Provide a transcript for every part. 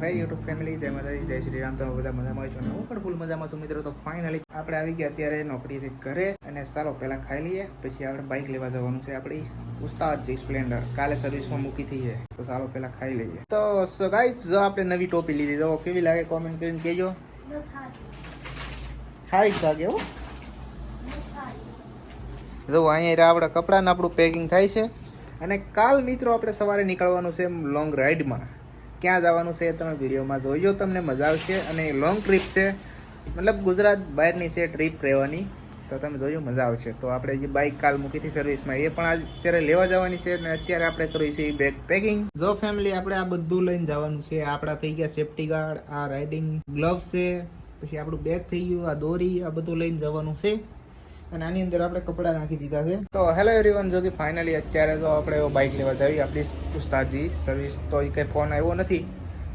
હે YouTube family જય માતાજી, જય શ્રી રામ. તમે બધા મજામાં છો હું પણ ફૂલ મજામાં છું મિત્રો. તો ફાઇનલી આપણે આવી ગયા અત્યારે નોકરીથી ઘરે અને ચાલો, પહેલા ખાઈ લઈએ, પછી આપણે બાઇક લેવા જવાનું છે. આપણી ઉસ્તાદ જે સ્પ્લેન્ડર કાલે સર્વિસમાં મૂકી થઈ છે તો ચાલો, પહેલા ખાઈ લઈએ. તો સગાઈ જો આપણે નવી ટોપી લીધી, તો કેવી લાગે કોમેન્ટ કરીને કહેજો. સારી લાગે એવું જો, અહીંયા આપણા કપડાને આપણું પેકિંગ થાય છે. અને કાલ મિત્રો આપણે સવારે નીકળવાનું છે લોંગ રાઈડમાં ક્યાં જવાનું છે એ તમે વિડીયોમાં જોઈજો, તમને મજા આવશે અને લોંગ ટ્રીપ છે, મતલબ ગુજરાત બહારની છે ટ્રીપ રહેવાની, તો તમે જોજો, મજા આવશે. તો આપણે જે બાઇક કાલ મૂકી હતી સર્વિસમાં એ પણ અત્યારે લેવા જવાની છે અને અત્યારે આપણે કરીએ છીએ બેગ પેકિંગ જો ફેમિલી આપણે આ બધું લઈને જવાનું છે. આપણા થઈ ગયા સેફટી ગાર્ડ આ રાઇડિંગ ગ્લવ્સ છે, પછી આપણું બેગ થઈ ગયું, આ દોરી, આ બધું લઈને જવાનું છે. અને આની અંદર આપણે કપડાં નાખી દીધા છે. તો હેલો એવરીવન જો કે ફાઇનલી અત્યારે તો આપણે બાઇક લેવા જઈએ. આપણી ઉસ્તાદજી સર્વિસ તો એ કંઈ ફોન આવ્યો નથી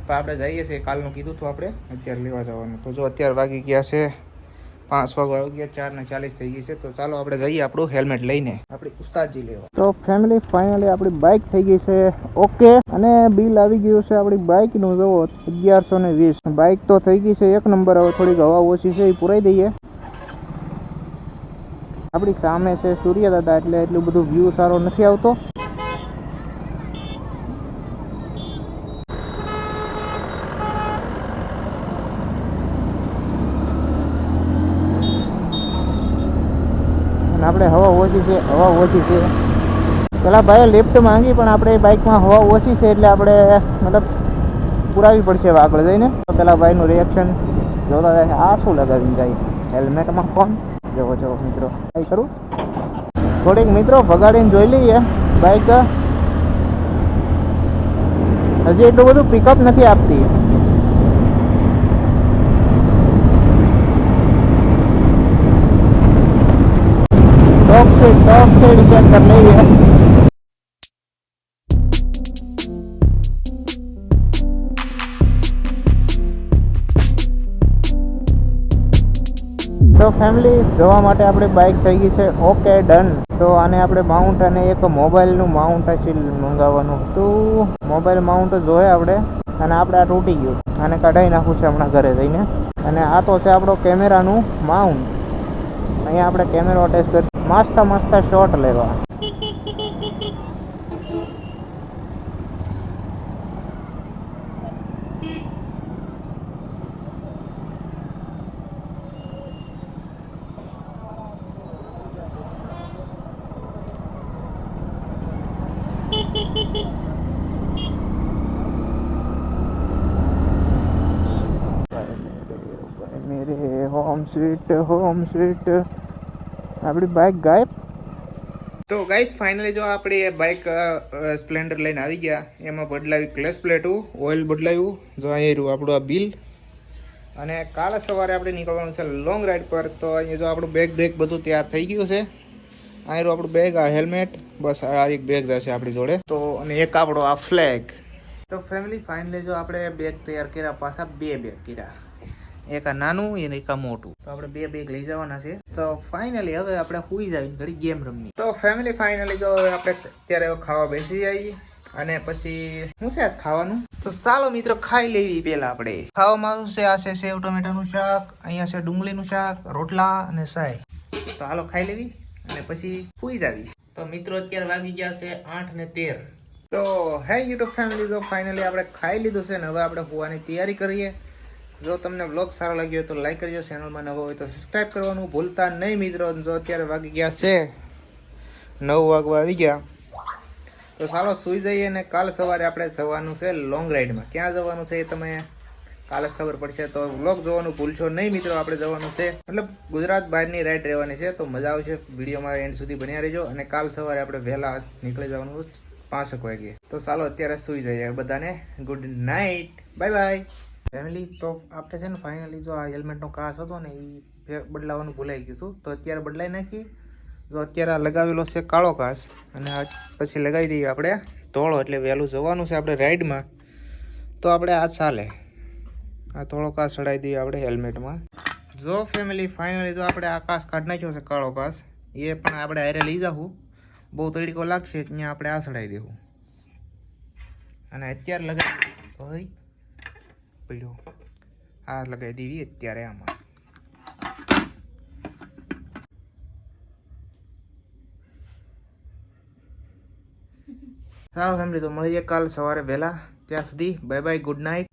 પણ આપણે જઈએ છીએ. કાલનું કીધું હતું આપણે અત્યારે લેવા જવાનું. તો જો અત્યારે વાગી ગયા છે પાંચ વાગો આવી ગયા ચાર ને ચાલીસ થઈ ગઈ છે. તો ચાલો આપણે જઈએ આપણું હેલ્મેટ લઈને આપણી ઉસ્તાદજી લેવા. તો ફેમિલી ફાઇનલી આપણી બાઇક થઈ ગઈ છે. ઓકે અને બિલ આવી ગયું છે આપણી બાઇકનું જુઓ અગિયારસો ને વીસ. બાઇક તો થઈ ગઈ છે. એક નંબર હવે થોડીક હવા ઓછી છે એ પુરાઈ દઈએ. આપણી સામે છે સૂર્ય દાદા, એટલે એટલું બધું વ્યૂ સારો નથી આવતો. આપણે હવા ઓછી છે, હવા ઓછી છે. પેલા ભાઈએ લિફ્ટ માંગી, પણ આપણે બાઇકમાં હવા ઓછી છે, એટલે આપણે મતલબ પુરાવી પડશે આગળ જઈને. પેલા ભાઈનું રિએક્શન જોતા જાય, આ શું લગાવીને જાય? હેલ્મેટમાં ફોન જવો જવો મિત્રો. ટ્રાય કરું. થોડીક મિત્રો ભગાડીને જોઈ લઈએ. બાઇક હજી એટલું બધું પિકઅપ નથી આપતી. Top speed top speed check કરી લઈએ. તો ફેમિલી જોવા માટે આપણી બાઇક થઈ ગઈ છે. ઓકે ડન તો આને આપણે માઉન્ટ અને એક મોબાઈલનું માઉન્ટ હશે મંગાવવાનું. હતું મોબાઈલ માઉન્ટ જોઈએ આપણે. અને આપણે આ તૂટી ગયું. આને કઢાઈ નાખવું છે હમણાં ઘરે જઈને. અને આ તો છે આપણો કેમેરાનું માઉન્ટ અહીંયા આપણે કેમેરો અટેચ કરી મસ્ત મસ્ત શોટ લેવા. હોમ સ્વીટ હોમ સ્વીટ આપણી બાઇક ગાયબ? તો ગાઈસ ફાઇનલી જો આપણી બાઇક સ્પ્લેન્ડર લઈને આવી ગયા, એમાં બદલાવી ક્લચ પ્લેટું ઓઇલ બદલાવ્યું જો અહીં રહ્યું આપણું આ બિલ અને કાલે સવારે આપણે નીકળવાનું છે લોંગ રાઈડ પર, તો અહીંયા જો આપણું બેગ બેગ બધું તૈયાર થઈ ગયું છે. અહીં રહ્યું આપણું બેગ આ હેલ્મેટ બસ આ એક બેગ જશે આપણી જોડે. તો, અને એક આપણો આ ફ્લેગ તો ફેમિલી ફાઇનલી જો આપણે બેગ તૈયાર કર્યા, પાછા બે બેગ કર્યા. એક આ નાનું અને એક આ મોટું. તો આપણે બે બેગ લઈ જવાના છે. તો ફાઇનલી હવે આપણે હુઈ જવી ઘડી ગેમ રમવી તો ફેમિલી ફાઇનલી જો આપણે અત્યારે ખાવા બેસી જઈએ. અને પછી શું છે આજ ખાવાનું? તો ચાલો મિત્રો, ખાઈ લેવી પેલા આપણે. ખાવામાં શું છે? આ છે સેવ ટમેટાનું શાક, અહીંયા છે ડુંગળીનું શાક, રોટલા અને સાય તો હાલો ખાઈ લેવી અને પછી હુઈ જાવી. તો મિત્રો અત્યારે વાગી ગયા છે આઠ ને તેર. તો હે યુટ્યુબ ફેમિલી તો ફાઇનલી આપણે ખાઈ લીધું છે ને હવે આપણે હોવાની તૈયારી કરીએ. જો તમને બ્લોગ સારો લાગ્યો હોય તો લાઈક કરજો ચેનલમાં નવો હોય તો સબસ્ક્રાઈબ કરવાનું ભૂલતા નહીં મિત્રો. જો અત્યારે વાગી ગયા છે, નવ વાગવા આવી ગયા. તો ચાલો સુઈ જઈએ અને કાલ સવારે આપણે જવાનું છે લોંગ રાઈડમાં ક્યાં જવાનું છે એ તમે કાલે ખબર પડશે. તો વ્લોગ જોવાનું ભૂલશો નહીં મિત્રો, આપણે જવાનું છે. મતલબ ગુજરાત બહારની રાઈડ રહેવાની છે, તો મજા આવશે. વિડીયોમાં એન્ડ સુધી બન્યા રહેજો અને કાલ સવારે આપણે વહેલા નીકળી જવાનું પાંચક વાગે તો ચાલો અત્યારે સુઈ જઈએ બધાને. Good night bye bye family તો આપણે છે ને ફાઇનલી જો આ હેલ્મેટનો કાચ હતો ને એ બદલાવાનું ભૂલાઈ ગયું હતું. તો અત્યારે બદલાઈ નાખી. જો અત્યારે આ લગાવેલો છે કાળો કાસ અને આ પછી લગાવી દઈએ આપણે. ધોળો એટલે વહેલું જવાનું છે આપણે રાઈડમાં તો આપણે આ ચાલે. આ ધોળો કાસ ચડાવી દઈએ આપણે હેલ્મેટમાં જો ફેમિલી ફાઇનલી તો આપણે આકાશ કાઢ નાખ્યો છે કાળો કાસ એ પણ આપણે હારે લઈ જાઉં બહુ તરીકો લાગશે ત્યાં આપણે આ ચડાવી દેવું અને અત્યારે લગાવી ભાઈ પડ્યો આ લગાવી દેવી અત્યારે આમાં હા ફેમિલી તો મળીએ કાલ સવારે વહેલા ત્યાં સુધી બાય બાય ગુડ નાઇટ